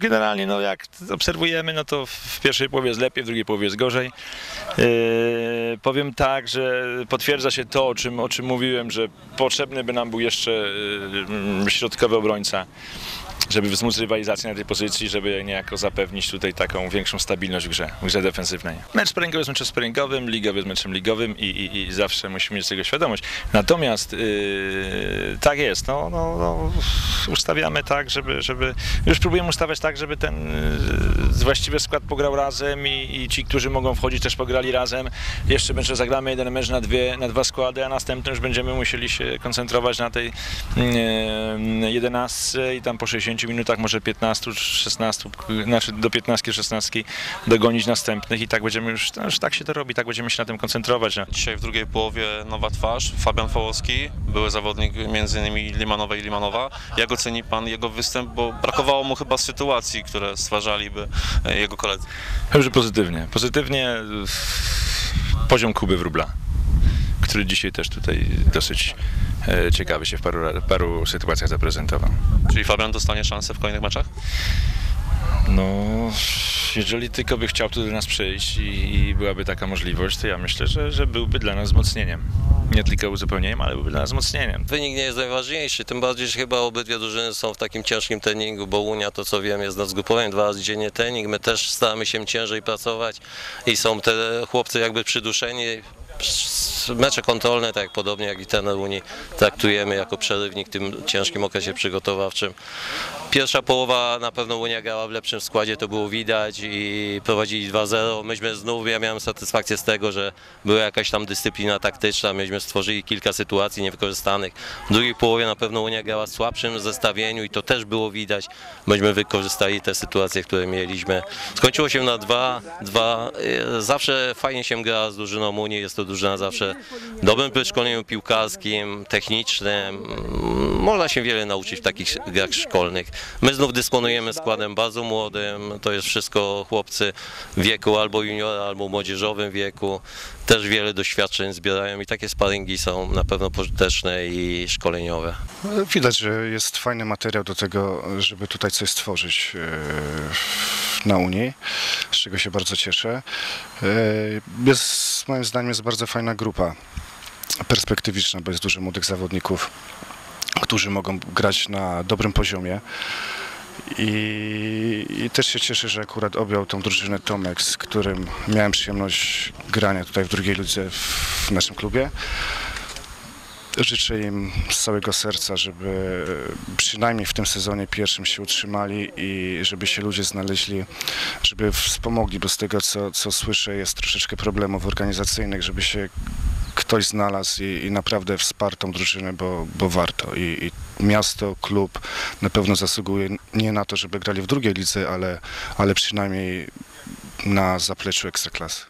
Generalnie, no jak obserwujemy, no to w pierwszej połowie jest lepiej, w drugiej połowie jest gorzej. Yy, powiem tak, że potwierdza się to, o czym, o czym mówiłem, że potrzebny by nam był jeszcze yy, środkowy obrońca, żeby wzmóc rywalizację na tej pozycji, żeby niejako zapewnić tutaj taką większą stabilność w grze, w grze defensywnej. Mecz sparingowy jest meczem sparingowym, ligowy jest meczem ligowym i, i, i zawsze musimy mieć tego świadomość. Natomiast yy, tak jest, no, no, no, ustawiamy tak, żeby, żeby już próbujemy ustawiać tak, żeby ten yy, właściwy skład pograł razem i, i ci, którzy mogą wchodzić też pograli razem. Jeszcze będzie zagramy jeden mecz na, dwie, na dwa składy, a następny już będziemy musieli się koncentrować na tej yy, 11 i tam po 60 minutach, może 15, 16, znaczy do 15, 16 dogonić następnych i tak będziemy już, no już tak się to robi, tak będziemy się na tym koncentrować. No. Dzisiaj w drugiej połowie nowa twarz, Fabian Fałowski, były zawodnik między innymi Limanowa i Limanowa. Jak oceni Pan jego występ, bo brakowało mu chyba sytuacji, które stwarzaliby e, jego koledzy. Dobrze, pozytywnie. Pozytywnie e, poziom Kuby Wróbla, który dzisiaj też tutaj dosyć e, ciekawy się w paru, paru sytuacjach zaprezentował. Czyli Fabian dostanie szansę w kolejnych meczach? No, jeżeli tylko by chciał tu do nas przyjść i, i byłaby taka możliwość, to ja myślę, że, że byłby dla nas wzmocnieniem. Nie tylko uzupełnieniem, ale byłby dla nas wzmocnieniem. Wynik nie jest najważniejszy, tym bardziej, że chyba obydwie drużyny są w takim ciężkim treningu, bo Unia, to co wiem, jest nadzgrupowaniem dwa razy dziennie trening, my też staramy się ciężej pracować i są te chłopcy jakby przyduszeni. Mecze kontrolne, tak podobnie jak i ten Unii, traktujemy jako przerywnik w tym ciężkim okresie przygotowawczym. Pierwsza połowa na pewno Unia grała w lepszym składzie, to było widać i prowadzili 2-0. Myśmy znów, ja miałem satysfakcję z tego, że była jakaś tam dyscyplina taktyczna, myśmy stworzyli kilka sytuacji niewykorzystanych. W drugiej połowie na pewno Unia grała w słabszym zestawieniu i to też było widać. Myśmy wykorzystali te sytuacje, które mieliśmy. Skończyło się na 2, 2. Zawsze fajnie się gra z drużyną Unii, jest to drużyna zawsze dobrym wyszkoleniu piłkarskim, technicznym. Można się wiele nauczyć w takich grach szkolnych. My znów dysponujemy składem bardzo młodym, to jest wszystko chłopcy wieku albo juniora, albo młodzieżowym wieku. Też wiele doświadczeń zbierają i takie sparingi są na pewno pożyteczne i szkoleniowe. Widać, że jest fajny materiał do tego, żeby tutaj coś stworzyć e, na Unii, z czego się bardzo cieszę. E, Jest, moim zdaniem jest bardzo fajna grupa perspektywiczna, bo jest dużo młodych zawodników, którzy mogą grać na dobrym poziomie. I, I też się cieszę, że akurat objął tą drużynę Tomek, z którym miałem przyjemność grania tutaj w drugiej lidze w naszym klubie. Życzę im z całego serca, żeby przynajmniej w tym sezonie pierwszym się utrzymali i żeby się ludzie znaleźli, żeby wspomogli, bo z tego co, co słyszę jest troszeczkę problemów organizacyjnych, żeby się ktoś znalazł i, i naprawdę wsparł tą drużynę, bo, bo warto. I, I miasto, klub na pewno zasługuje nie na to, żeby grali w drugiej lidze, ale, ale przynajmniej na zapleczu ekstraklasy.